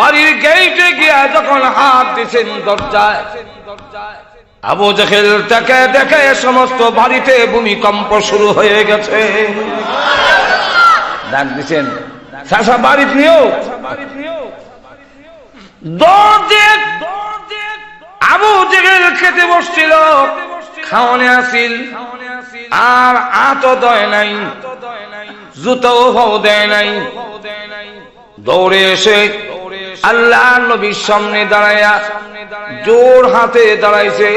বাড়ির গেইটে গিয়া যখন হাত দিছেন দরজায়, আবু জেহেল তাকে দেখে সমস্ত বাড়িতে ভূমিকম্প শুরু হয়ে গেছে। ডাক দিছেন শাসা বাড়িতে নিও। খেতে বসছিল আর আতো দয় নাই জুতো দেয় নাই। দৌড়ে এসে আল্লাহ নবীর সামনে দাঁড়াইয়া জোর হাতে দাঁড়াইছে।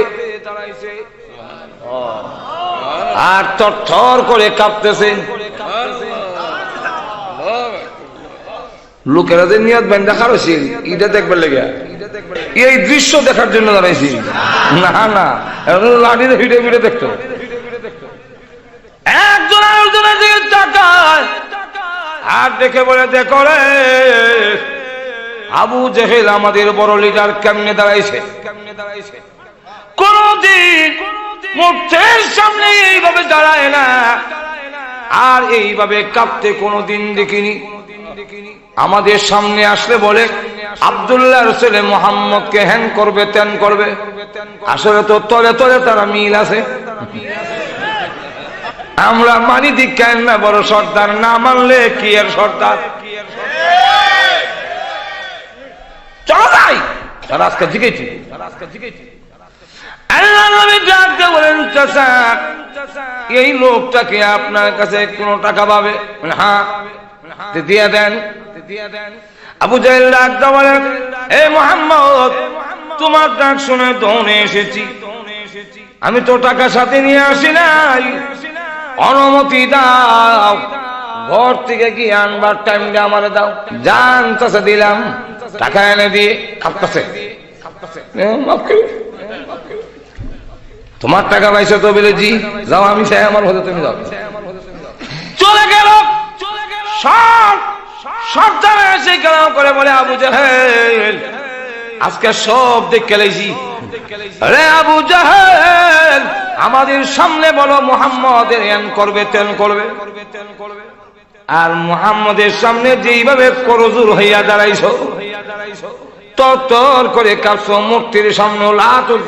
আর থর করে কাঁপতেছে। লোকেরা যে নিয়ত ব্যান দেখার হয়েছিল এটা দেখবার লেগে এই দৃশ্য দেখার জন্য দাঁড়াইছি। না না লাঠিতে ফিটে ফিটে দেখতো। একজন আর দেখে বলে, দেখো আবু জেহেল আমাদের বড় লিডার কেমনে দাঁড়াইছে? কেমনে দাঁড়াইছে? কোনদিন মূর্তির সামনে এইভাবে দাঁড়ায় না। আর এইভাবে কাঁপতে কোনোদিন দেখিনি। আমাদের সামনে আসলে বলে, আবদুল্লাহ ছেলে মোহাম্মদকে হ্যান করবে, ত্যান করবে। আসলে তো তলে তলে তারা মিল আছে। আমরা মানি দীক্ষায় না বড় সর্দার, না মানলে কি আর সর্দার? এই লোকটাকে আপনার কাছে কোনো টাকা পাবে? হ্যাঁ। তো দিয়ে দেন। দেন আবু জাহেল বলেন হে মোহাম্মদ, তোমার ডাক শুনে দৌড়ে এসেছি। আমি তো টাকা সাথে নিয়ে আসি নাই। অনুমতি দাও। ঘর থেকে কি আনবার টাইমটা আমার দাও। জান তাছে দিলাম। টাকা এনে দিয়ে কাঁপতেছে। তোমার টাকা পাইছো তো বলে জি, যাও, আমি চাই আমার হতে তুমি যাও। চলে গেল। সব গেল করে বলে আবু জাহেল। আজকে সব দেখে লেছি রে আবু জাহেল, আমাদের সামনে বলো, মোহাম্মদের এন করবে, তেন করবে। আর মোহাম্মদের সামনে যেইভাবে করজুর হইয়া দাঁড়াইছো তর করে কাঁপছো, মূর্তির সামনে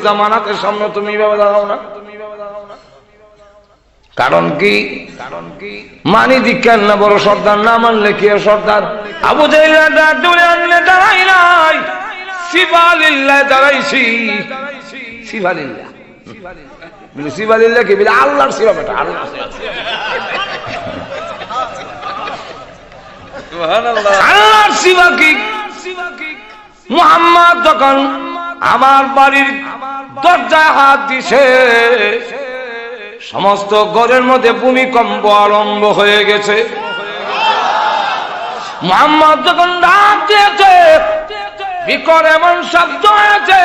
জামানাতের সামনে তুমি এইভাবে দাঁড়াও না। কারণ কি? কারণ কি মানি দীক্ষার না, বড় সর্দার, না মানলে কি সর্দার? আবু আনলে দাঁড়াই নাই। শিবালিল্লাহ দাঁড়াইছি। শিবালিল্লাহ বলে শিবালিল্লাহ কি? আল্লাহর শিবা বেটা আল্লাহ কি? যখন আমার বাড়ির দরজায় হাত দিছে, সমস্ত ঘরের মধ্যে ভূমিকম্প আরম্ভ হয়ে গেছে। মোহাম্মদ যখন ডাক দিয়েছে, বিকট এমন শব্দ হয়েছে,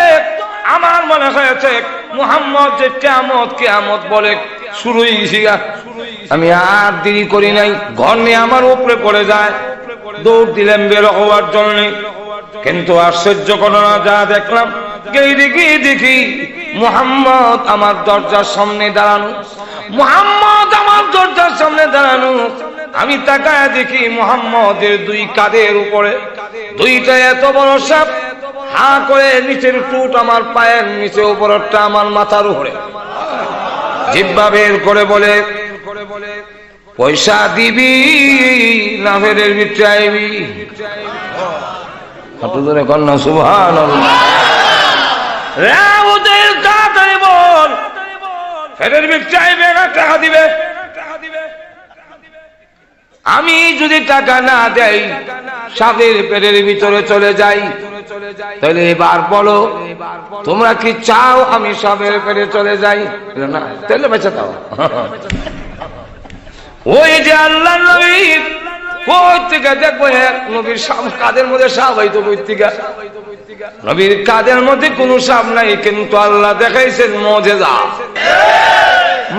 আমার মনে হয়েছে, মুহাম্মদ যে কেমত কেমত বলে শুরুই আমি আর দেরি করি নাই। ঘর নিয়ে আমার উপরে পড়ে যায়। দৌড় দিলেন বের হওয়ার জন্য। কিন্তু আশ্চর্য ঘটনা যা দেখলাম দেখি দেখি মুহাম্মদ আমার দরজার সামনে দাঁড়ানো। মুহাম্মদ আমার দরজার সামনে দাঁড়ানো। আমি তাকায় দেখি মুহাম্মদের দুই কাঁধের উপরে। দুইটা এত বড় সাপ, হা করে নিচের টুট আমার পায়ের নিচে উপরটা আমার মাথার উপরে। জিব্বা বের করে বলে পয়সা দিবি ফেরের ভিতরে আইবি। ধরে কন্যা না টাকা দিবে? আমি যদি টাকা না দেই সাপের পেটের ভিতরে চলে যাই। তাহলে এবার বলো, তোমরা কি চাও আমি সাপের পেটে চলে যাই? না, তাহলে বেঁচে দাও ওই যে আল্লাহ নবী থেকে দেখব এক নবীর কাদের মধ্যে সাপ কই থেকে? নবীর কাদের মধ্যে কোনো সাপ নাই, কিন্তু আল্লাহ দেখাইছেন মজেদার।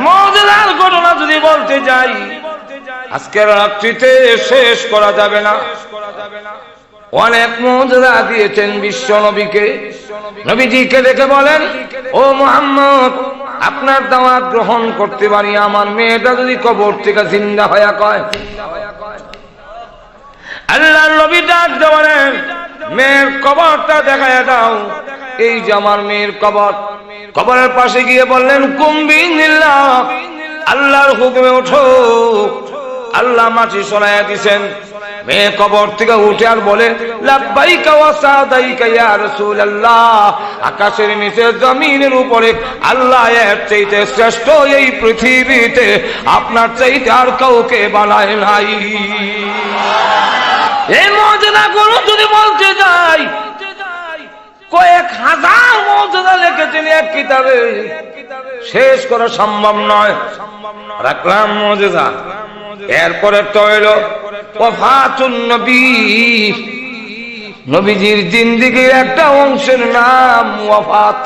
মজেদার ঘটনা যদি বলতে যাই আজকের রাত্রিতে শেষ করা যাবে না। অনেক মজেদা দিয়েছেন বিশ্ব নবীকে। নবীজিকে দেখে বলেন, ও মোহাম্মদ, আপনার দাওয়াত গ্রহণ করতে পারি, আমার মেয়েটা যদি কবর থেকে জিন্দা হয়ে কয় আল্লাহ নবী ডাক দেওয়ালেন মেয়ের কবরটা দেখায় দাও। এই যে আমার মেয়ের কবর। কবরের পাশে গিয়ে বললেন কুম্বি নিল্লা আল্লাহর হুকুমে ওঠো। আল্লাহ মাটি সরাইয়া দিছেন, মেয়ে কবর থেকে উঠে আর বলে আকাশের নিচে, জমিনের উপরে, আল্লাহ এর চাইতে শ্রেষ্ঠ এই পৃথিবীতে, আপনার চাইতে আর কাউকে বানায় নাই। এই মজনা গুলো যদি বলতে যাই, কয়েক হাজার মজনা লিখেছেন এক কিতাবে। শেষ করা সম্ভব নয়। রাখলাম মজেদা এরপরে তো হইল নবীজির জিন্দিগির একটা অংশের নাম ওয়াফাত।